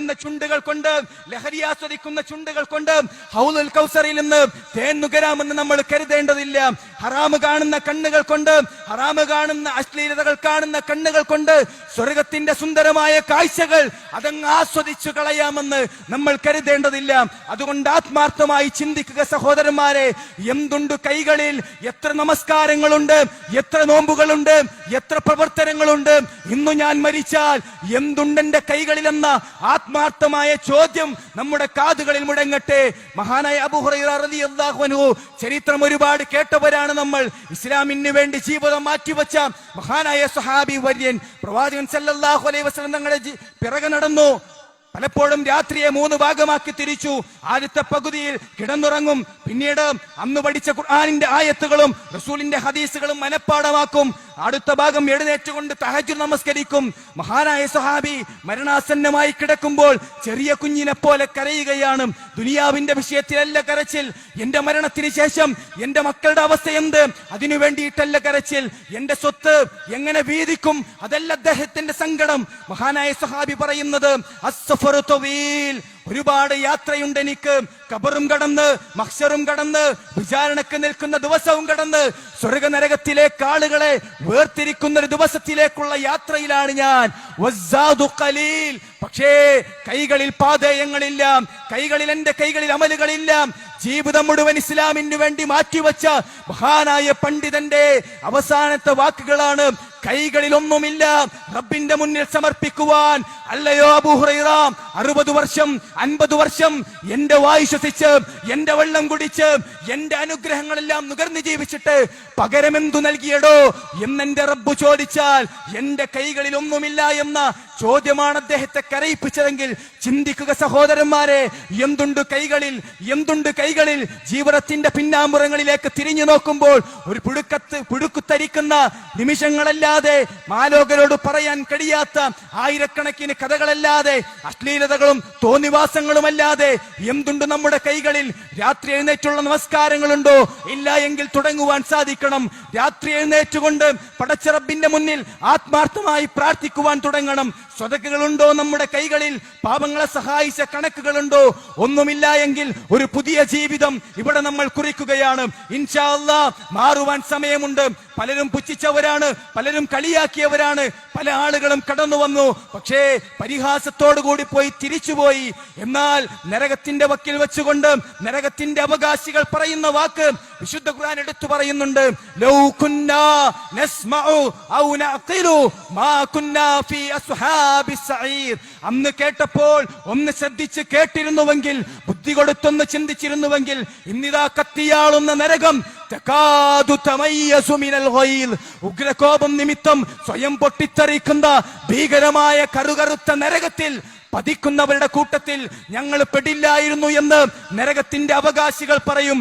പൊട്ടുന്ന ചുണ്ടുകൾ കൊണ്ട് ലഹരി ആസ്വദിക്കുന്ന ചുണ്ടുകൾ കൊണ്ട് ഹൗലുൽ കൗസറിൽ നിന്ന് തേൻ നുകരാമെന്ന് നമ്മൾ കരുതേണ്ടതില്ല. ഹറാമ് കാണുന്ന കണ്ണുകൾ കൊണ്ട് ഹറാമ് കാണുന്ന അശ്ലീലതകൾ കാണുന്ന കണ്ണുകൾ കൊണ്ട് സ്വർഗത്തിന്റെ സുന്ദരമായ കാഴ്ചകൾ അതങ്ങ് ആസ്വദിച്ചു കളയാമെന്ന് നമ്മൾ കരുതേണ്ടതില്ല. അതുകൊണ്ട് ആത്മാർത്ഥമായി ചിന്തിക്കുക സഹോദരന്മാരെ എന്തുണ്ട് കൈകളിൽ? എത്ര നമസ്കാരങ്ങളുണ്ട്? എത്ര നോമ്പുകളുണ്ട്? എത്ര പ്രവർത്തനങ്ങളുണ്ട്? ഇന്നു ഞാൻ മരിച്ചാൽ എന്തുണ്ട് എന്റെ കൈകളിലെന്ന ആത്മാർത്ഥമായ ചോദ്യം നമ്മുടെ കാതുകളിൽ മുടങ്ങട്ടെ. മഹാനായ അബുഹുറു ചരിത്രം ഒരുപാട് കേട്ടവരാണ്. നമ്മൾ ഇസ്ലാമിന് വേണ്ടി ജീവിതം മാറ്റിവെച്ച മഹാനായ സഹാബി വര്യൻ. പ്രവാചകൻ സല്ലല്ലാഹു അലൈഹി വസല്ലം തങ്ങളെ പിറകെ നടന്നു. പലപ്പോഴും രാത്രിയെ മൂന്ന് ഭാഗമാക്കി തിരിച്ചു. ആദ്യത്തെ പകുതിയിൽ കിടന്നുറങ്ങും. പിന്നീട് അന്ന് പഠിച്ച ഖുർആാനിന്റെ ആയത്തുകളും റസൂലിന്റെ ഹദീസുകളും മനഃപ്പാടമാക്കും അടുത്ത ഭാഗം എഴുന്നേറ്റുകൊണ്ട് തഹജു നമസ്കരിക്കും. മഹാനായ സഹാബി മരണാസന്നമായി കിടക്കുമ്പോൾ ചെറിയ കുഞ്ഞിനെ പോലെ കരയുകയാണ്. ദുനിയാവിന്റെ വിഷയത്തിലല്ല കരച്ചിൽ. എന്റെ മരണത്തിന് ശേഷം എന്റെ മക്കളുടെ അവസ്ഥ എന്ത്? അതിനു വേണ്ടിയിട്ടല്ല കരച്ചിൽ. എന്റെ സ്വത്ത് എങ്ങനെ വീതിക്കും? അതല്ല അദ്ദേഹത്തിന്റെ സങ്കടം. മഹാനായ സഹാബി പറയുന്നത്. ഒരുപാട് യാത്രയുണ്ട് എനിക്ക്. കബറും കടന്ന് മക്ഷറും കടന്ന് വിചാരണക്ക് നിൽക്കുന്ന ദിവസവും കടന്ന് സ്വർഗ നരകത്തിലെ ആളുകളെ വേർതിരിക്കുന്ന ഒരു ദിവസത്തിലേക്കുള്ള യാത്രയിലാണ് ഞാൻ. പക്ഷേ കൈകളിൽ പാതയങ്ങളില്ല. കൈകളിൽ എന്റെ കൈകളിൽ അമലുകളില്ല. ജീവിതം മുഴുവൻ ഇസ്ലാമിന് വേണ്ടി മാറ്റിവെച്ച മഹാനായ പണ്ഡിതന്റെ അവസാനത്തെ വാക്കുകളാണ് കൈകളിൽ ഒന്നുമില്ല റബ്ബിന്റെ മുന്നിൽ സമർപ്പിക്കുവാൻ അല്ലയോ അബുഹുറൈറാം അറുപത് വർഷം അൻപത് വർഷം എന്റെ വായു ശ്വസിച്ച് എന്റെ വെള്ളം കുടിച്ച് എന്റെ അനുഗ്രഹങ്ങളെല്ലാം നുകർന്നു ജീവിച്ചിട്ട് പകരമെന്തു നൽകിയടോ എന്നെന്റെ റബ്ബ് ചോദിച്ചാൽ എന്റെ കൈകളിൽ ഒന്നുമില്ല എന്ന ചോദ്യമാണ് അദ്ദേഹത്തെ കരയിപ്പിച്ചതെങ്കിൽ ചിന്തിക്കുക സഹോദരന്മാരെ എന്തുണ്ട് കൈകളിൽ എന്തുണ്ട് കൈകളിൽ ജീവിതത്തിന്റെ പിന്നാമ്പുറങ്ങളിലേക്ക് തിരിഞ്ഞു നോക്കുമ്പോൾ ഒരു പുഴുക്കത്ത് പുഴുക്കുത്തരിക്കുന്ന നിമിഷങ്ങളല്ലാതെ മാലോകരോട് പറയാൻ കഴിയാത്ത ആയിരക്കണക്കിന് കഥകളല്ലാതെ അശ്ലീലതകളും തോന്നിവാസങ്ങളും അല്ലാതെ എന്തുണ്ട് നമ്മുടെ കൈകളിൽ? രാത്രി എഴുന്നേറ്റുള്ള നമസ്കാരങ്ങളുണ്ടോ? ഇല്ല എങ്കിൽ തുടങ്ങുവാൻ സാധിക്കണം. രാത്രി എഴുന്നേറ്റുകൊണ്ട് പടച്ചിറബിന്റെ മുന്നിൽ ആത്മാർത്ഥമായി പ്രാർത്ഥിക്കുവാൻ തുടങ്ങണം. സ്വതക്കുകളുണ്ടോ നമ്മുടെ കൈകളിൽ? പാപങ്ങളെ സഹായിച്ച കണക്കുകളുണ്ടോ? ഒന്നുമില്ല എങ്കിൽ ഒരു പുതിയ ജീവിതം ഇവിടെ നമ്മൾ കുറിക്കുകയാണ്. ഇൻഷാല്ല മാറുവാൻ സമയമുണ്ട്. പലരും പുച്ഛിച്ചവരാണ് പലരും കളിയാക്കിയവരാണ്. പല ആളുകളും കടന്നു വന്നു. പക്ഷേ പരിഹാസത്തോടു കൂടി പോയി തിരിച്ചുപോയി. എന്നാൽ നരകത്തിന്റെ വക്കിൽ വെച്ചുകൊണ്ട് നരകത്തിന്റെ അവകാശികൾ പറയുന്ന വാക്ക് വിശുദ്ധ ഖുർആൻ എടുത്തു പറയുന്നുണ്ട് ലൗ കുന്നാ നസ്മഉ ഔ നഅഖിലു മാ കുന്നാ ഫീ അസ്ഹാബിസ് സഈർ അന്ന് കേട്ടപ്പോൾ ഒന്ന് ശ്രദ്ധിച്ച് കേട്ടിരുന്നുവെങ്കിൽ ബുദ്ധി കൊടുത്തൊന്ന് ചിന്തിച്ചിരുന്നുവെങ്കിൽ ഇന്നിതാ കത്തിയാളുന്ന നരകം. ഉഗ്രകോപം നിമിത്തം സ്വയം പൊട്ടിത്തെറിക്കുന്ന ഭീകരമായ കറുകറുത്ത നരകത്തിൽ പതിക്കുന്നവരുടെ കൂട്ടത്തിൽ ഞങ്ങൾ പെടില്ലായിരുന്നു എന്ന് നരകത്തിന്റെ അവകാശികൾ പറയും